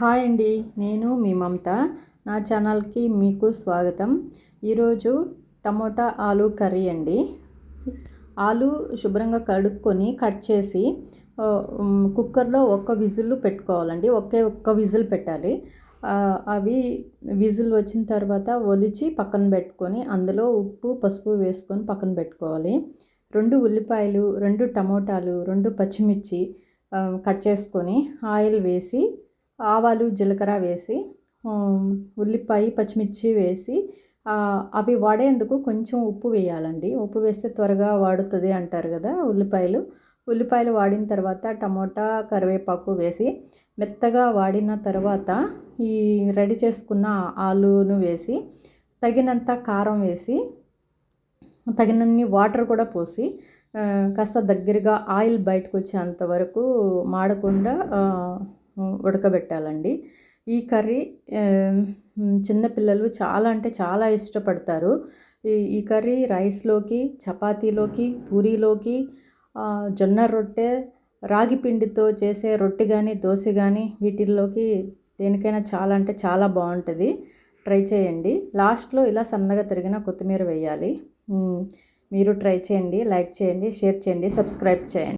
Hi అండి నేను మీ మమత. నా ఛానల్కి మీకు స్వాగతం. ఈరోజు టమోటా ఆలు కర్రీ అండి. ఆలు శుభ్రంగా కడుక్కొని కట్ చేసి కుక్కర్లో ఒక్క విజిల్ పెట్టుకోవాలండి. ఒకే ఒక్క విజిల్ పెట్టాలి. అవి విజిల్ వచ్చిన తర్వాత ఒలిచి పక్కన పెట్టుకొని అందులో ఉప్పు పసుపు వేసుకొని పక్కన పెట్టుకోవాలి. రెండు ఉల్లిపాయలు రెండు టమోటాలు రెండు పచ్చిమిర్చి కట్ చేసుకొని ఆయిల్ వేసి ఆవాలు జీలకర్ర వేసి ఉల్లిపాయ పచ్చిమిర్చి వేసి అవి వాడేందుకు కొంచెం ఉప్పు వేయాలండి. ఉప్పు వేస్తే త్వరగా వాడుతుంది అంటారు కదా ఉల్లిపాయలు. ఉల్లిపాయలు వాడిన తర్వాత టమోటా కరివేపాకు వేసి మెత్తగా వాడిన తర్వాత ఈ రెడీ చేసుకున్న ఆలును వేసి తగినంత కారం వేసి తగినన్ని వాటర్ కూడా పోసి కాస్త దగ్గరగా ఆయిల్ బయటకు వచ్చేంత వరకు మాడకుండా ఉడకబెట్టాలండి. ఈ కర్రీ చిన్నపిల్లలు చాలా అంటే చాలా ఇష్టపడతారు. ఈ ఈ కర్రీ రైస్లోకి చపాతీలోకి పూరీలోకి జొన్న రొట్టె రాగి పిండితో చేసే రొట్టె కానీ దోశ కానీ వీటిల్లోకి దేనికైనా చాలా అంటే చాలా బాగుంటుంది. ట్రై చేయండి. లాస్ట్లో ఇలా సన్నగా తిరిగిన కొత్తిమీర వేయాలి. మీరు ట్రై చేయండి లైక్ చేయండి షేర్ చేయండి సబ్స్క్రైబ్ చేయండి.